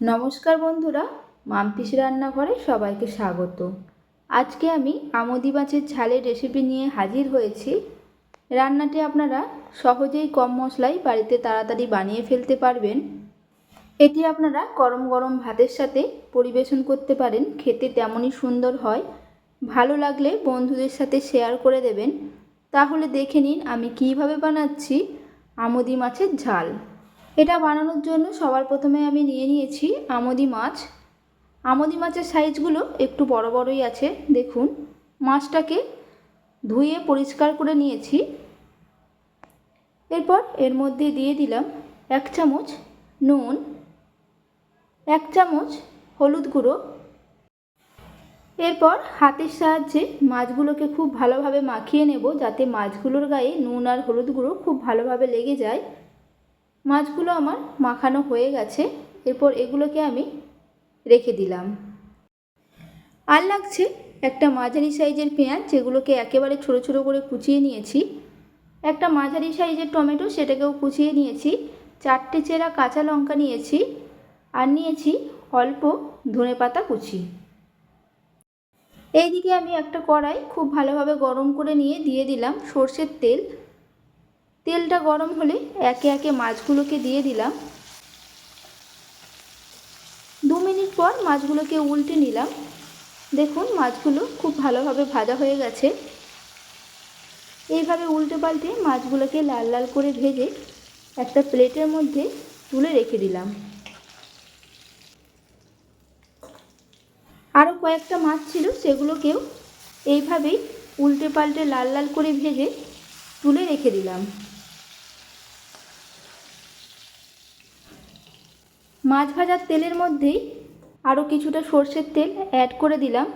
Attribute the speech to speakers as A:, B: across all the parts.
A: নমস্কার বন্ধুরা, মামপিস রান্নাঘরে সবাইকে স্বাগত। আজকে আমি আমদি মাছের ঝালের রেসিপি নিয়ে হাজির হয়েছি। রান্নাটি আপনারা সহজেই কম মশলায় বাড়িতে তাড়াতাড়ি বানিয়ে ফেলতে পারবেন। এটি আপনারা গরম গরম ভাতের সাথে পরিবেশন করতে পারেন, খেতে তেমনই সুন্দর হয়। ভালো লাগলে বন্ধুদের সাথে শেয়ার করে দেবেন। তাহলে দেখে নিন আমি কীভাবে বানাচ্ছি আমদি মাছের ঝাল। এটা বানানোর জন্য সবার প্রথমে আমি নিয়ে নিয়েছি আমদি মাছ। আমদি মাছের সাইজগুলো একটু বড় বড়ই আছে, দেখুন। মাছটাকে ধুয়ে পরিষ্কার করে নিয়েছি। এরপর এর মধ্যে দিয়ে দিলাম এক চামচ নুন, এক চামচ হলুদ গুঁড়ো। এরপর হাতের সাহায্যে মাছগুলোকে খুব ভালোভাবে মাখিয়ে নেব যাতে মাছগুলোর গায়ে নুন আর হলুদ গুঁড়ো খুব ভালোভাবে লেগে যায়। মাছগুলো আমার মাখানো হয়ে গেছে, এরপর এগুলোকে আমি রেখে দিলাম। আর লাগছে একটা মাঝারি সাইজের পেঁয়াজ, যেগুলোকে একেবারে ছোটো ছোটো করে কুচিয়ে নিয়েছি। একটা মাঝারি সাইজের টমেটো, সেটাকেও কুচিয়ে নিয়েছি। চারটে চেরা কাঁচা লঙ্কা নিয়েছি আর নিয়েছি অল্প ধনে পাতা কুচি। এইদিকে আমি একটা কড়াই খুব ভালোভাবে গরম করে নিয়ে দিয়ে দিলাম সর্ষের তেল। তেলটা গরম হলে একে একে মাছগুলোকে দিয়ে দিলাম। দু মিনিট পর মাছগুলোকে উল্টে নিলাম। দেখুন, মাছগুলো খুব ভালোভাবে ভাজা হয়ে গেছে। এইভাবে উল্টে পাল্টে মাছগুলোকে লাল লাল করে ভেজে একটা প্লেটের মধ্যে তুলে রেখে দিলাম। আরও কয়েকটা মাছ ছিল, সেগুলোকেও এইভাবেই উল্টে পাল্টে লাল লাল করে ভেজে তুলে রেখে দিলাম। মাছ ভাজার তেলের মধ্যেই আরও কিছুটা সর্ষের তেল অ্যাড করে দিলাম।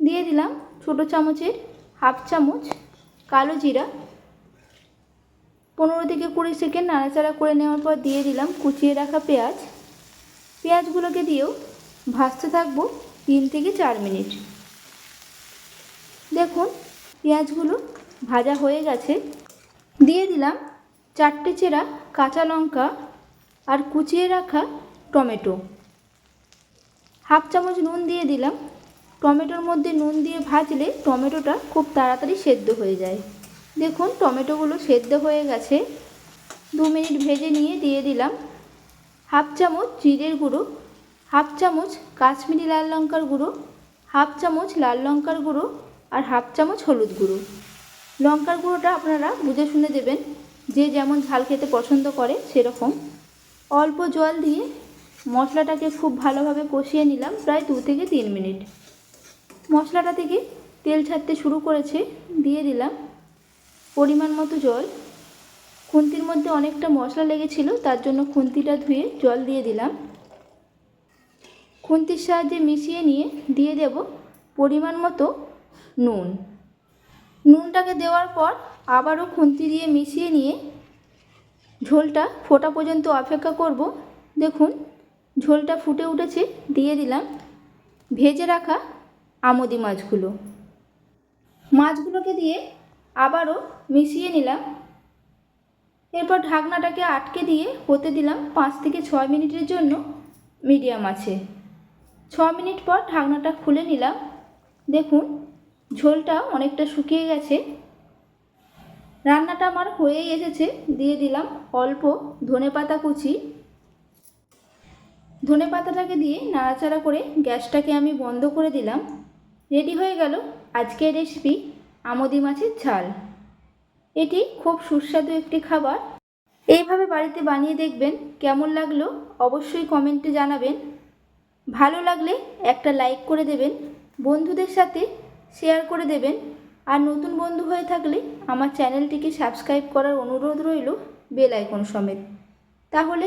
A: দিয়ে দিলাম ছোটো চামচের হাফ চামচ কালো জিরা। পনেরো থেকে কুড়ি সেকেন্ড নাড়াচাড়া করে নেওয়ার পর দিয়ে দিলাম কুচিয়ে রাখা পেঁয়াজ। পেঁয়াজগুলোকে দিয়েও ভাজতে থাকব তিন থেকে চার মিনিট। দেখুন পেঁয়াজগুলো ভাজা হয়ে গেছে। দিয়ে দিলাম চারটে চেরা কাঁচা লঙ্কা আর কুচিয়ে রাখা টমেটো। হাফ চামচ নুন দিয়ে দিলাম। টমেটোর মধ্যে নুন দিয়ে ভাজলে টমেটোটা খুব তাড়াতাড়ি সেদ্ধ হয়ে যায়। দেখুন, টমেটোগুলো সেদ্ধ হয়ে গেছে। দু মিনিট ভেজে নিয়ে দিয়ে দিলাম। হাফ চামচ জিরের গুঁড়ো, হাফ চামচ কাশ্মীরি লাল লঙ্কার গুঁড়ো, হাফ চামচ লাল লঙ্কার গুঁড়ো আর হাফ চামচ হলুদ গুঁড়ো। লঙ্কার গুঁড়োটা আপনারা বুঝে শুনে দেবেন। যে যেমন ঝাল খেতে পছন্দ করে সেরকম। অল্প জল দিয়ে মশলাটাকে খুব ভালোভাবে কষিয়ে নিলাম প্রায় দু থেকে তিন মিনিট। মশলাটা থেকে তেল ছাড়তে শুরু করেছে, দিয়ে দিলাম পরিমাণ মতো জল। খুন্তির মধ্যে অনেকটা মশলা লেগেছিল, তার জন্য খুন্তিটা ধুয়ে জল দিয়ে দিলাম। খুন্তির সাহায্যে মিশিয়ে নিয়ে দিয়ে দেব পরিমাণ মতো নুন। নুনটাকে দেওয়ার পর আবারও খুন্তি দিয়ে মিশিয়ে নিয়ে ঝোলটা ফোটা পর্যন্ত অপেক্ষা করব। দেখুন ঝোলটা ফুটে উঠেছে, দিয়ে দিলাম ভেজে রাখা আমদি মাছগুলো। মাছগুলোকে দিয়ে আবারও মিশিয়ে নিলাম। এরপর ঢাকনাটাকে আটকে দিয়ে হতে দিলাম পাঁচ থেকে ছয় মিনিটের জন্য মিডিয়াম আছে। ছ মিনিট পর ঢাকনাটা খুলে নিলাম। দেখুন, ঝোলটা অনেকটা শুকিয়ে গেছে। রান্নাটা আমার হয়েই এসেছে। দিয়ে দিলাম অল্প ধনে পাতা কুচি। ধনে পাতাটাকে দিয়ে নাড়াচাড়া করে গ্যাসটাকে আমি বন্ধ করে দিলাম। রেডি হয়ে গেল আজকের রেসিপি আমদি মাছের ঝাল। এটি খুব সুস্বাদু একটি খাবার। এইভাবে বাড়িতে বানিয়ে দেখবেন কেমন লাগল অবশ্যই কমেন্টে জানাবেন। ভালো লাগলে একটা লাইক করে দেবেন, বন্ধুদের সাথে শেয়ার করে দেবেন। আর নতুন বন্ধু হয়ে থাকলে আমার চ্যানেলটিকে সাবস্ক্রাইব করার অনুরোধ রইল বেল আইকন সমেত। তাহলে